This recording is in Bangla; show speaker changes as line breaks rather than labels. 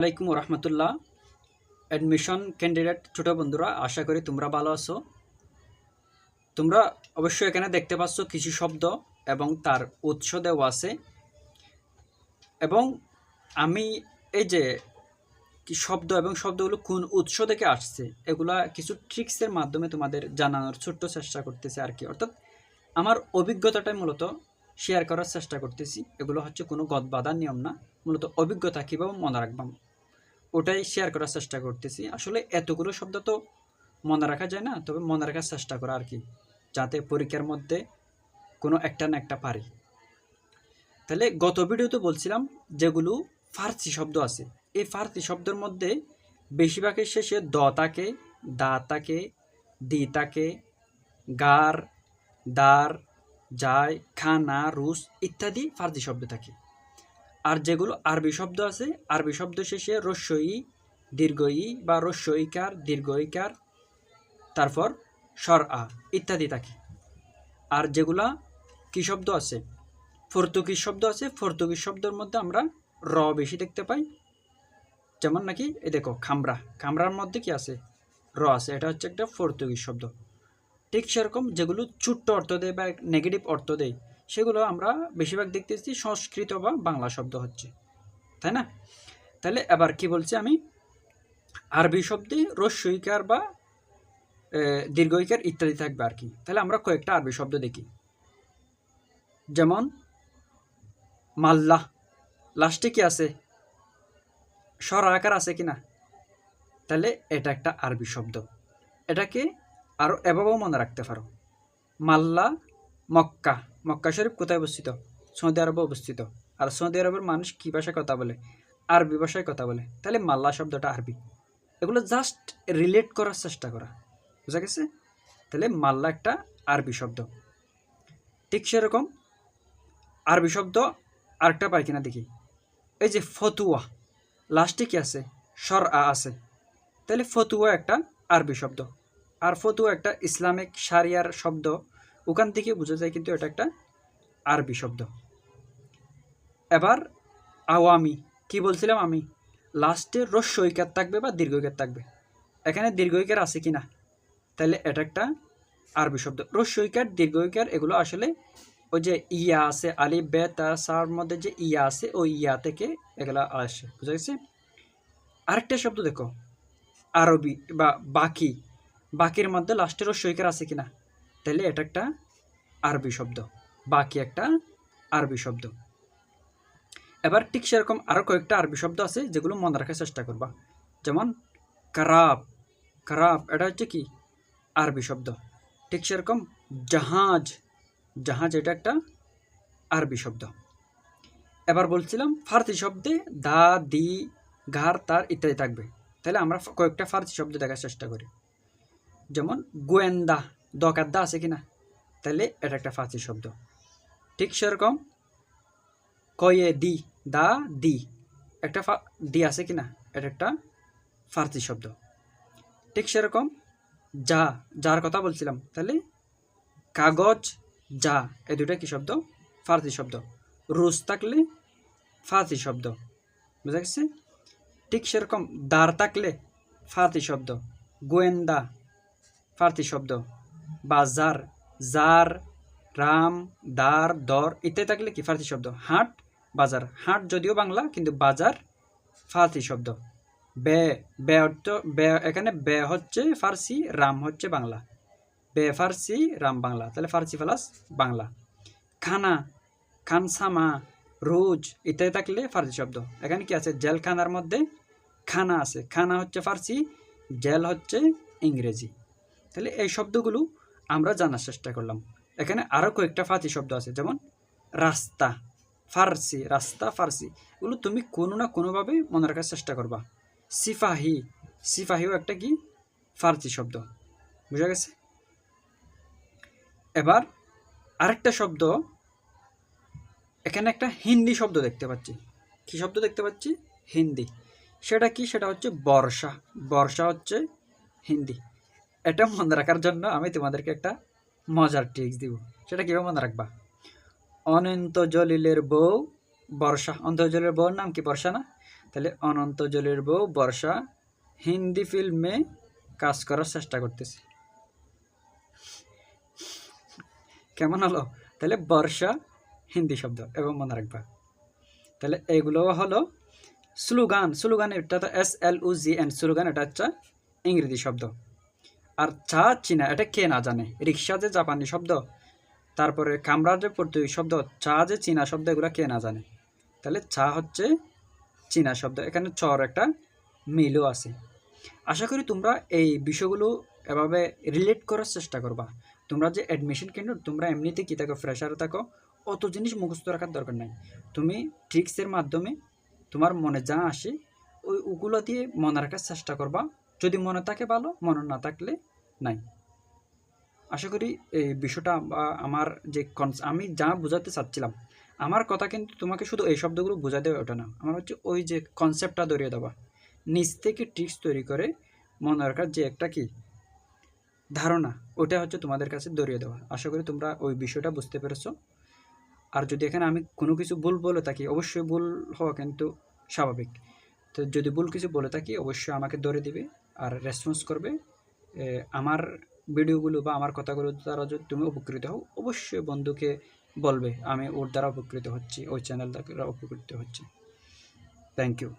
আলাইকুম রহমতুল্লাহ অ্যাডমিশন ক্যান্ডিডেট ছোট বন্ধুরা, আশা করি তোমরা ভালো আছো। তোমরা অবশ্যই এখানে দেখতে পাচ্ছ কিছু শব্দ এবং তার উৎস দেওয়া আছে। এবং আমি এই যে শব্দ এবং শব্দগুলো কোন উৎস থেকে আসছে, এগুলা কিছু ট্রিক্সের মাধ্যমে তোমাদের জানানোর ছোট্ট চেষ্টা করতেছি আর কি। অর্থাৎ আমার অভিজ্ঞতাটাই মূলত শেয়ার করার চেষ্টা করতেছি। এগুলো হচ্ছে কোনো গদ বাঁধার নিয়ম না। মূলত অভিজ্ঞতা কীভাবে মনে রাখবাম? ওটাই শেয়ার করার চেষ্টা করতেছি। আসলে এতগুলো শব্দ তো মনে রাখা যায় না, তবে মনে রাখার চেষ্টা করা আর কি, যাতে পরীক্ষার মধ্যে কোনো একটা না একটা পারি। তাহলে গত ভিডিওতে বলছিলাম যেগুলো ফার্সি শব্দ আছে, এই ফার্সি শব্দের মধ্যে বেশিরভাগের শেষে দ তাকে দা থাকে, দি তাকে গার, দার, যায়, খানা, রুস ইত্যাদি ফার্সি শব্দ থাকে। আর যেগুলো আরবি শব্দ আছে, আরবি শব্দ শেষে রস্যই দীর্ঘই বা রস্যইকার, দীর্ঘইকার, তারপর স্বর আ ইত্যাদি থাকে। আর যেগুলা কি শব্দ আছে? পর্তুগিজ শব্দ আছে, পর্তুগিজ শব্দের মধ্যে আমরা র বেশি দেখতে পাই। যেমন নাকি, এ দেখো, খামরা। খামরার মধ্যে কি আছে? র আছে, এটা হচ্ছে একটা পর্তুগিজ শব্দ। ঠিক সেরকম যেগুলো ছোট্ট অর্থ দেয় বা নেগেটিভ অর্থ দেয় সেগুলো আমরা বেশিরভাগ দেখতেছি সংস্কৃত বা বাংলা শব্দ হচ্ছে, তাই না? তাহলে এবার কি বলছি আমি? আরবি শব্দে রস্যইকার বা দীর্ঘইকার ইত্যাদি থাকবে আর কি। তাহলে আমরা কয়েকটা আরবি শব্দ দেখি। যেমন, মাল্লা, লাস্টে কি আছে? স্বর আকার আছে কি না তাহলে এটা একটা আরবি শব্দ। এটাকে আরও এভাবেও মনে রাখতে পারো। মাল্লা, মক্কা। মক্কা শরীফ কোথায় অবস্থিত? সৌদি আরবে অবস্থিত। আর সৌদি আরবের মানুষ কী ভাষায় কথা বলে? আরবি ভাষায় কথা বলে। তাহলে মাল্লা শব্দটা আরবি। এগুলো জাস্ট রিলেট করার চেষ্টা করা। বুঝা গেছে? তাহলে মাল্লা একটা আরবি শব্দ। ঠিক সেরকম আরবি শব্দ আরেকটা পাই কিনা দেখি। এই যে ফতুয়া লাস্টে কি আছে? স্বর আ আছে। তাহলে ফতুয়া একটা আরবি শব্দ। আর ফতুয়া একটা ইসলামিক সারিয়ার শব্দ ওখান থেকে বোঝা যায় কিন্তু এটা একটা আরবি শব্দ। এবার আওয়ামি, কি বলছিলাম আমি? লাস্টে রস্যইকার থাকবে বা দীর্ঘ দীর্ঘইকার থাকবে। এখানে দীর্ঘইকার আছে কি না? তাহলে এটা একটা আরবি শব্দ। রস্যইকার দীর্ঘইকার এগুলো আসলে ওই যে ইয়া আছে আলি বে তা, সার মধ্যে যে ইয়া আছে, ওই ইয়া থেকে এগুলা আসে। বুঝা গেছে? আরেকটা শব্দ দেখো। আরবি বা বাকি। বাকির মধ্যে লাস্টের রস্যইকার আছে কিনা তাহলে এটা একটা আরবি শব্দ, বাকি একটা আরবি শব্দ। এবার ঠিক সেরকম আরও কয়েকটা আরবি শব্দ আছে যেগুলো মনে রাখার চেষ্টা করবা। যেমন খারাপ খারাপ এটা হচ্ছে কি? আরবি শব্দ। ঠিক সেরকম জাহাজ জাহাজ এটা একটা আরবি শব্দ। এবার বলছিলাম ফার্সি শব্দে দা, দি, ঘাড়, তার ইত্যাদি থাকবে। তাহলে আমরা কয়েকটা ফার্সি শব্দ দেখার চেষ্টা করি। যেমন গোয়েন্দা দকাদ্দা আছে কিনা? তাহলে এটা একটা ফার্সি শব্দ। ঠিক সেরকম কয়ে দি, দা, দি, একটা দি আছে কিনা? এটা একটা ফার্সি শব্দ। ঠিক সেরকম যা, যার কথা বলছিলাম, তাহলে কাগজ, যা, এই দুটা কি শব্দ? ফার্সি শব্দ। রুশ থাকলে ফার্সি শব্দ। বুঝা গেছে? ঠিক সেরকম দাঁড় থাকলে ফার্সি শব্দ। গোয়েন্দা ফার্সি শব্দ। বাজার জার রাম দার দর ইত্যাদি থাকলে কি? ফার্সি শব্দ। হাট, বাজার। হাট যদিও বাংলা, কিন্তু বাজার ফার্সি শব্দ। বে বে অর্থ, বে, এখানে বে হচ্ছে ফার্সি, রাম হচ্ছে বাংলা। বে ফার্সি, রাম বাংলা। তাহলে ফার্সি প্লাস বাংলা। খানা, খানসামা, রোজ ইত্যাদি থাকলে ফার্সি শব্দ। এখানে কি আছে? জেলখানার মধ্যে খানা আছে। খানা হচ্ছে ফার্সি, জেল হচ্ছে ইংরেজি। তাহলে এই শব্দগুলো আমরা জানার চেষ্টা করলাম। এখানে আরও কয়েকটা ফার্সি শব্দ আছে, যেমন রাস্তা, ফার্সি রাস্তা, ফার্সি। এগুলো তুমি কোনো না কোনোভাবে মনে রাখার চেষ্টা করবা। সিফাহি, সিফাহিও একটা কি? ফার্সি শব্দ। বুঝা গেছে? এবার আরেকটা শব্দ। এখানে একটা হিন্দি শব্দ দেখতে পাচ্ছি। কি শব্দ দেখতে পাচ্ছি? হিন্দি। সেটা কি? সেটা হচ্ছে বর্ষা। বর্ষা হচ্ছে হিন্দি। এটা মনে রাখার জন্য আমি তোমাদেরকে একটা মজার ট্রিক্স দিব। সেটা কীভাবে মনে রাখবা? অনন্ত জলিলের বউ বর্ষা। অন্তর্জলের বউর নাম কি বর্ষা না? তাহলে অনন্ত জলের বউ বর্ষা হিন্দি ফিল্মে কাজ করার চেষ্টা করতেছে। কেমন হলো? তাহলে বর্ষা হিন্দি শব্দ এবং মনে রাখবা। তাহলে এগুলো হলো স্লোগান। স্লোগান এটা তো S L O G N slogan এটা হচ্ছে ইংরেজি শব্দ। আর চা চীনা, এটা কে না জানে? রিক্সা যে জাপানি শব্দ, তারপরে কামরা যে পর্তুগিজ শব্দ, চা যে চীনা শব্দ, এগুলো কে না জানে? তাহলে চা হচ্ছে চীনা শব্দ। এখানে চর একটা মিলও আছে। আশা করি তোমরা এই বিষয়গুলো এভাবে রিলেট করার চেষ্টা করবা। তোমরা যে অ্যাডমিশন কেন, তোমরা এমনিতে কি থাকো ফ্রেশার থাকো, অত জিনিস মুখস্থ রাখার দরকার নাই। তুমি ট্রিক্সের মাধ্যমে তোমার মনে যা আসে, ওই ওগুলো দিয়ে মনে রাখার চেষ্টা করবা। যদি মনে থাকে ভালো, মনে না থাকলে নাই। আশা করি এই বিষয়টা আমার যে কনস- আমি যা বোঝাতে চাচ্ছিলাম, আমার কথা কিন্তু তোমাকে শুধু এই শব্দগুলো বোঝা দেবে ওটা না। আমার হচ্ছে ওই যে কনসেপ্টটা ধরিয়ে দেওয়া। নিজ থেকে ট্রিক্স তৈরি করে মনে রাখার যে একটা কি, ধারণা ওটা হচ্ছে তোমাদের কাছে ধরিয়ে দেওয়া। আশা করি তোমরা ওই বিষয়টা বুঝতে পেরেছ। আর যদি এখানে আমি কোনো কিছু ভুল বলে থাকি, অবশ্যই ভুল হওয়া কিন্তু স্বাভাবিক। তো যদি ভুল কিছু বলে থাকি, অবশ্যই আমাকে ধরে দিবে আর রেসপন্স করবে। আমার ভিডিওগুলো বা আমার কথাগুলো দ্বারা যদি তুমি উপকৃত হও, অবশ্যই বন্ধুকে বলবে, আমি ওর দ্বারা উপকৃত হচ্ছি, ওই চ্যানেল দ্বারা উপকৃত হচ্ছি। Thank you